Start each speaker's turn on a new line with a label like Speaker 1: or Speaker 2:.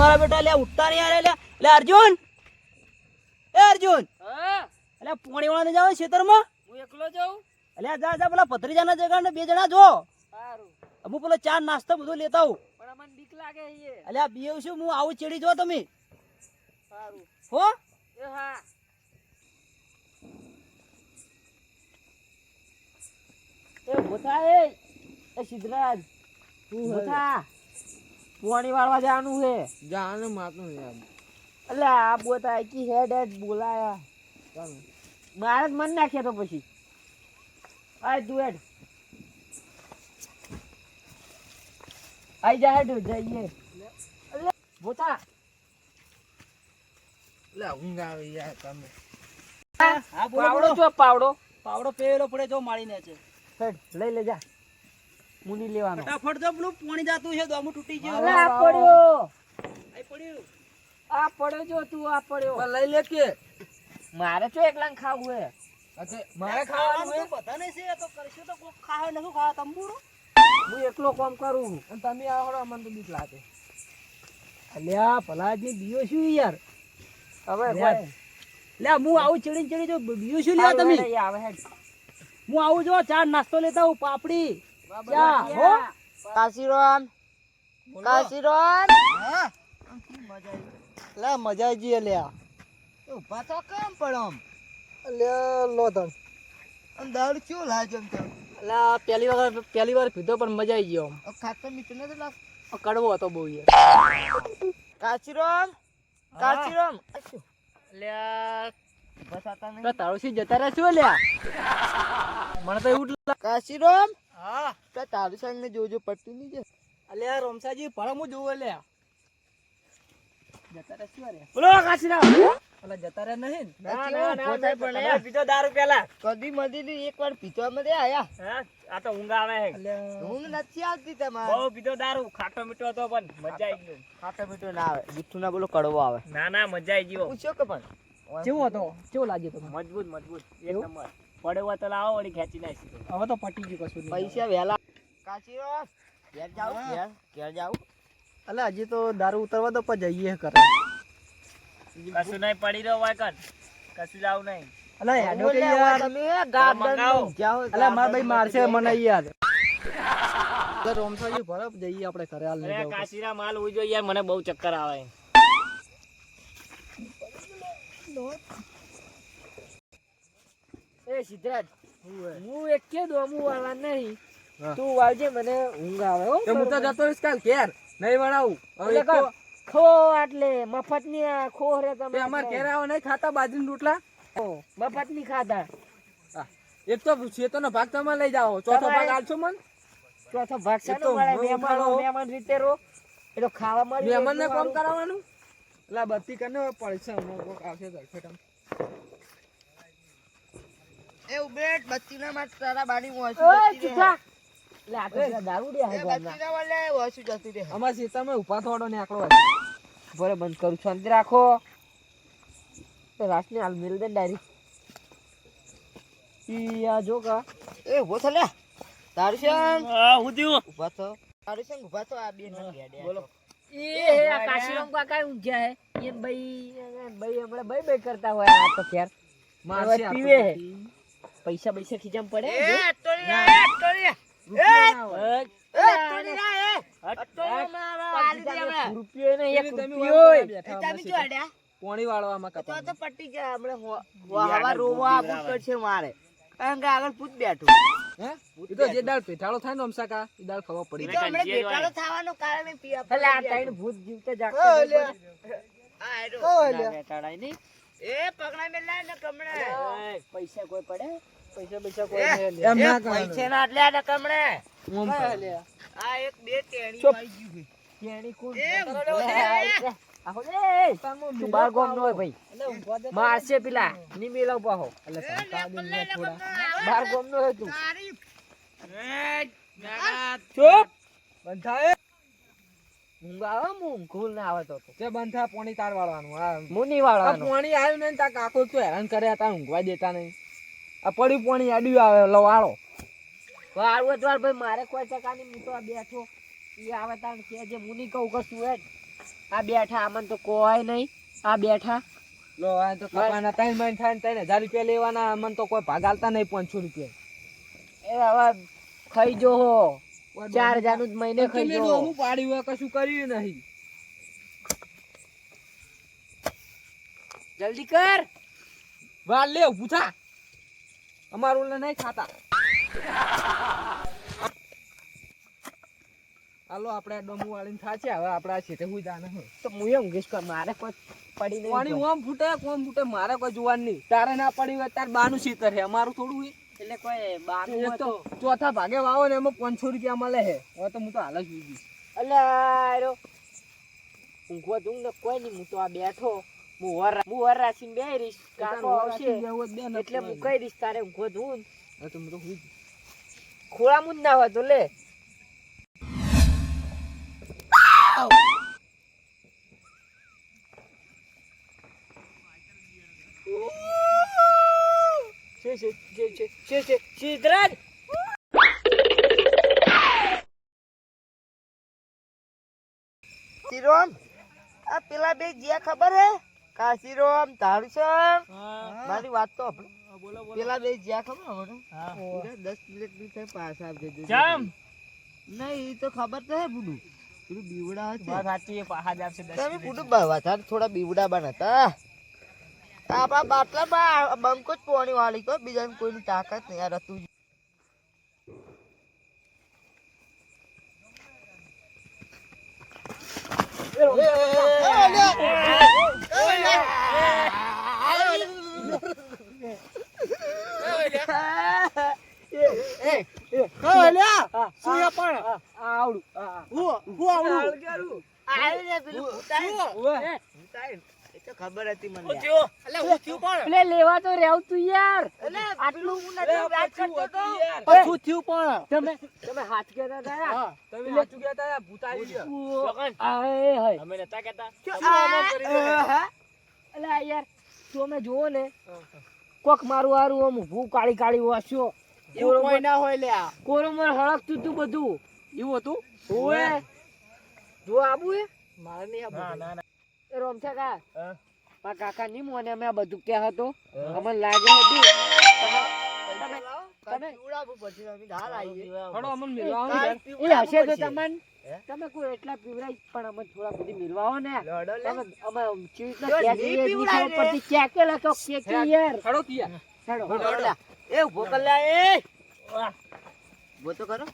Speaker 1: મારા બેટા લે ઉઠતા નહીં યાર લે. અર્જુન. એ અર્જુન.
Speaker 2: હા.
Speaker 1: એટલે પોણી વાળા જાવ ખેતરમાં.
Speaker 2: હું એકલો જાઉં?
Speaker 1: એટલે જા જા પેલા ભત્રીજાના જગા ને બે જણા જો હું પેલો ચા નાસ્તો બધું લેતા હું
Speaker 2: પણ મને બીક લાગે છે.
Speaker 1: એટલે બીવ છું હું આવું ચેડી જો તમે?
Speaker 2: સારું.
Speaker 1: હો?
Speaker 2: એ હા. એ ભૂથા એ. એ સિદ્ધરાજ. ભૂથા પોણી વાળવા જવાનું છે.
Speaker 3: જાને માતું યાર
Speaker 2: એટલે આ બોતા આખી હેડ હેડ બોલાયા. મારે જ મન નાખ્યા તો પછી. આય તું હેડ. આઈ જા હેડ જઈએ. એટલે બોતા.
Speaker 3: એટલે ઊંઘ આવે યાર તમે.
Speaker 1: હા
Speaker 2: પાવડો છો પાવડો.
Speaker 1: પાવડો પેલો પડે જો માળીને છે.
Speaker 2: હેડ લઈ લે જા મુની લેવાનો.
Speaker 1: ફટાફટ જો પેલું પાણી જાતું છે દોમું તૂટી ગયું.
Speaker 2: આ પડ્યો.
Speaker 1: આ પડ્યો.
Speaker 2: આ પડ્યો જો તું આ પડ્યો.
Speaker 3: લઈ લે કે.
Speaker 2: મારે તો એકલા ખાવું હે?
Speaker 3: અચ્છા મારે ખાવાનું હે?
Speaker 1: તો બધાને છે તો કરશું તો કોક ખાવે ને શું ખાવા તંબુરો
Speaker 2: હું એકલો કામ કરું.
Speaker 3: અને તમે આવો અમને તો બીક લાગે.
Speaker 1: અલ્યા પલાજી બીઓ શું યાર?
Speaker 2: હવે
Speaker 1: લે. હું આવું ચડી ચડી જો બીઓ શું લ્યા તમે?
Speaker 2: આવે હેડ.
Speaker 1: હું આવું જો ચા નાસ્તો લેતા હું પાપડી. ચા હો.
Speaker 2: કાશીરામ કાશીરામ
Speaker 3: હા.
Speaker 1: લે મજા આવી લ્યા
Speaker 3: ઊભા તો કેમ પડમ
Speaker 1: લે લો
Speaker 3: અને દારૂ કેવું લાગે એમ તો
Speaker 1: લા પહેલી વાર પહેલી વાર પીધો પણ મજા આવી ગયો
Speaker 3: ખાતર મીઠું નથી લાગ
Speaker 1: આમ કડવો હતો બહુ યાર લ્યા
Speaker 3: બસાતા નહીં
Speaker 1: તો તારું સી જતા રહ્યા શું લ્યા? મને તો એવું જ લાગે.
Speaker 3: કાશીરામ?
Speaker 1: હા.
Speaker 3: તો તારું સંગ ને જોજો પટ્ટી નહીં છે?
Speaker 1: અલ્યા રોમસાજી ભલે હું જોવે લ્યા. જતા રહ્યા શું રે
Speaker 2: બોલો કાશીરામ.
Speaker 1: અલા જતા રહ્યા નહીં ના,
Speaker 2: ના, ના, પણ તમે દારૂ પેલા.
Speaker 3: કદી મધી ની એક વાર પીતો મધે આયા.
Speaker 2: હા આ તો ઊંઘ આવે હે.
Speaker 1: અલ્યા
Speaker 3: ઊંઘ નથી આવતી તમારે.
Speaker 2: બહુ પીધો દારૂ ખાટો મીઠો તો પણ મજા આવી ગયો.
Speaker 3: ખાટો મીઠો ના આવે. મીઠું ના બોલો કડવો આવે.
Speaker 2: ના ના મજા આવી ગયો.
Speaker 3: પૂછ્યો કે પણ.
Speaker 1: કેવો હતો કેવો લાગ્યો તમને
Speaker 2: મજબૂત મજબૂત. એક નંબર. પડે હોય તો લાવો વળી ખેંચી નાખી
Speaker 1: હવે તો પટી ગયું કશું
Speaker 3: પૈસા વહેલા. કાશીરામ ઘેર જાવ ઘેર જાવ
Speaker 1: અલે હજી તો દારૂ ઉતરવા તો પછી જઈએ કરે
Speaker 2: કશું નહીં પડી રહ્યો હોય કર કશું જાવ નહીં.
Speaker 1: અલે હેડો કે યાર.
Speaker 3: તમે ગાર્ડન જાઓ
Speaker 1: અલા મારા ભાઈ મારશે મને યાર રોમસાજી ભરપ જઈએ આપણે ઘરે હાલ
Speaker 2: કાશીરા માલ ઉજો યાર મને બહુ ચક્કર આવે. એ સિદ્ધરાજ હું એક કે દોમું વાળા નહીં. તું વાવજે મને ઊંઘ આવે હો.
Speaker 1: હું તો જતો રહીશ કાલ ઘેર. નહીં વળાવું. હવે
Speaker 2: એટલે ખો આટલે મફતની ખો રે તમે
Speaker 1: અમાર ઘેર આવો નહીં ખાતા બાજરી રોટલા?
Speaker 2: મફતની ખાતા
Speaker 1: એક તો શેતોનો ભાગ તમે લઈ જાઓ ચોથો ભાગ આલશો મન?
Speaker 2: ચોથો ભાગ છે મહેમાન રીતે રો એ તો ખાવા મળી
Speaker 1: મહેમાન
Speaker 2: ને
Speaker 1: કામ કરાવવાનું? એટલે બત્તી કરને પડશે હમણાં કોક આવશે ધડફેટ
Speaker 3: એ ઉબેટ બત્તી ના માટે તારા.
Speaker 2: લે, હે ગામના.
Speaker 3: બત્તી ના
Speaker 1: અમારા ઊભા થોડો ને આકડો
Speaker 2: બરે બંધ કરું શાંતિ રાખો. રાતને હાલ મિલ દે ડાયરી. ઈ આ જો કા
Speaker 3: એ ઊભો થો લે તારું સંગ
Speaker 2: હું થયું.
Speaker 3: ઊભા થો. તારું સંગ ઊભા થો આ બે
Speaker 1: બોલો.
Speaker 2: એ કાશીરામ કાકા ઊંઘ્યા હે એ ભાઈ ભાઈ હમણાં ભાઈ ભાઈ કરતા હોય આ તો ખેર
Speaker 1: મારશે
Speaker 2: પીવે. પૈસા પૈસા ખીજામ પડે
Speaker 3: એ
Speaker 2: જો.
Speaker 3: એ
Speaker 1: ના.
Speaker 2: હટ.
Speaker 3: એ અટોળી ના એ
Speaker 2: હટ.
Speaker 3: અટોળી આલી દે હમણાં.
Speaker 2: રૂપિયો નહીં એક રૂપિયો
Speaker 3: તમે જો
Speaker 1: શેતા. પોણી વાળવામાં
Speaker 3: તો તો પટ્ટી હમણાં હવા રોવા આબુ કરશે મારે કારણ કે આગળ પૂત બેઠું
Speaker 1: હે? ઈ તો જે દાળ પેઠાળો થાય ને અમસાકા એ દાળ ખબર પડી
Speaker 3: તો
Speaker 1: જાય.
Speaker 3: હમણાં. બેટાડો થવાનું કારણ પીવા
Speaker 2: એટલે આ ત્રણ ભૂત જીવતા જાગતો. પડે.
Speaker 3: આ હેડો.
Speaker 2: ના બેટાડાય
Speaker 3: એ પગણા મેલા ને કમણે
Speaker 2: પૈસા કોઈ પડે
Speaker 1: પૈસા પૈસા કોઈ
Speaker 3: એ,
Speaker 1: નહીં એમ ના.
Speaker 3: પૈસા ના એટલે ને કમણે
Speaker 1: ઓમ.
Speaker 3: આ એક બે ટેણી. આવી ગયું છે.
Speaker 2: કેણી બાર ગોમ નો ભાઈ. મારશે પેલા ની મેલાવ પાહો
Speaker 1: ને.
Speaker 2: બાર ગોમ નો તું. ચૂપ. હું ના આવે તો તો.
Speaker 1: બંધ પોણી તાર વાળવાનું. આ
Speaker 2: મુની
Speaker 1: આ પોણી આવ્યું નહીં તા કાકો તો હેરાન કર્યા તા ઊંઘવા દેતા નહીં. આ પડ્યું પોણી આડ્યું આવે લો વાળો
Speaker 2: વાળવો તો ભાઈ મારે કોઈ ટકા નહીં હું તો બેઠો. એ આવે તાણ કે જે મુની કહું કશું હેડ આ બેઠા આમાં તો કોઈ નહીં. આ બેઠા.
Speaker 1: લો આ તો કપાના ત્રણ મહિને થાય ને ત્રણ હજાર રૂપિયા લેવાના મને તો કોઈ ભાગાલતા નહીં પાંચસો રૂપિયા.
Speaker 2: એ હવે ખાઈ જો હો. ચાર હજારનું મહિને ખાઈ જો
Speaker 1: હું. પાડ્યું હોય કશું કર્યું નહીં.
Speaker 2: જલ્દી કર.
Speaker 1: વાર લે પૂછા થા. અમારું ઓલે નહીં ખાતા. હાલો આપણે ડમુ વાળીને થાચે હવે આપણે આ છેટે હું જાને હે.
Speaker 2: તો હું એમ ઊંઘીશ કે મારે કોઈ પડી નહીં
Speaker 1: પાણી ઓમ ફૂટે કોમ ફૂટે મારે કોઈ જોવાનું નહીં. તારે ના પડી હોય તાર બાનું સીતર છે અમારું થોડું હોય.
Speaker 2: એટલે કોઈ
Speaker 1: બાનું તો ચોથા ભાગે વાવો ને એમાં પાંચસો રૂપિયા મળે છે હવે તો હું તો હાલ જ ગઈ
Speaker 2: એટલે ઊંઘવા જઉં ને કોઈ નહીં હું તો આ બેઠો. હું વર હું વર રાખીને બે રહીશ કાકો આવશે. એટલે હું કઈ દઈશ તારે ઊંઘવા જઉં
Speaker 1: તો હું તો સુઈ
Speaker 2: જ ના હોય તો લે. છે સિદ્ધરાજ
Speaker 3: શિરોમ આ પેલા બે જ્યાં ખબર હે? કાશીરોમ છે મારી વાત તો આપણે પેલા બે જ્યાં ખબર આપણે દસ મિનિટની પાછા આવજે
Speaker 2: જામ.
Speaker 3: નહીં તો ખબર તો હે બુડું પેલું બીવડા હશે
Speaker 2: સાચી પહાડ આપશે
Speaker 3: તમે બુડું બવા થોડા બીવડા બનાતા આપણા બાટલામાં બંકો જ પોણી વાળી કો બીજાને કોઈની તાકાત નહીં આ રતું
Speaker 2: આવડું.
Speaker 3: ખબર હતી મને
Speaker 2: પેલે લેવા તો રહેવું તું યાર. આટલું હું નથી વાત કરતો તો.
Speaker 1: શું થયું પણ?
Speaker 2: તમે તમે હાથ કેતા હતા
Speaker 1: તમે સાચું કહેતા હતા, ભૂત ગયો.
Speaker 2: હાય
Speaker 1: અમે નતા કહેતા.
Speaker 2: અલા યાર તમે જુઓ ને કોક મારું હારું આમ ઊભું કાળી કાળી વાસ્યો
Speaker 3: એવું કોઈ ના હોય લે
Speaker 2: કોરોમર હળકતું તું બધું.
Speaker 1: એવું હતું?
Speaker 2: ઓએ જો આબુ હે
Speaker 3: મારે નહીં આ
Speaker 2: એ રોમછા કા?
Speaker 3: હા.
Speaker 2: કાકા ની મોને અમે આ બધું કે હતો. અમને લાગે હતું. તમે- તમે-
Speaker 3: પીવડાવવું પછી અમે ધાર આવીએ.
Speaker 1: હળો અમને મિલવાનું
Speaker 2: એ હશે તો તમને? તમે કોઈ એટલા પીવરાય પણ અમે થોડા બધી મિલવાઓ ને. અમે ચીજ
Speaker 3: જો
Speaker 2: ના
Speaker 3: નહીં પીવડાય ને.
Speaker 2: પરથી ક્યાં કે લખો કે કે યાર.
Speaker 1: હળો કી યાર.
Speaker 2: હેડો
Speaker 3: લડો લે. એ ઊભો કર લે એ. ઊભો તો કરો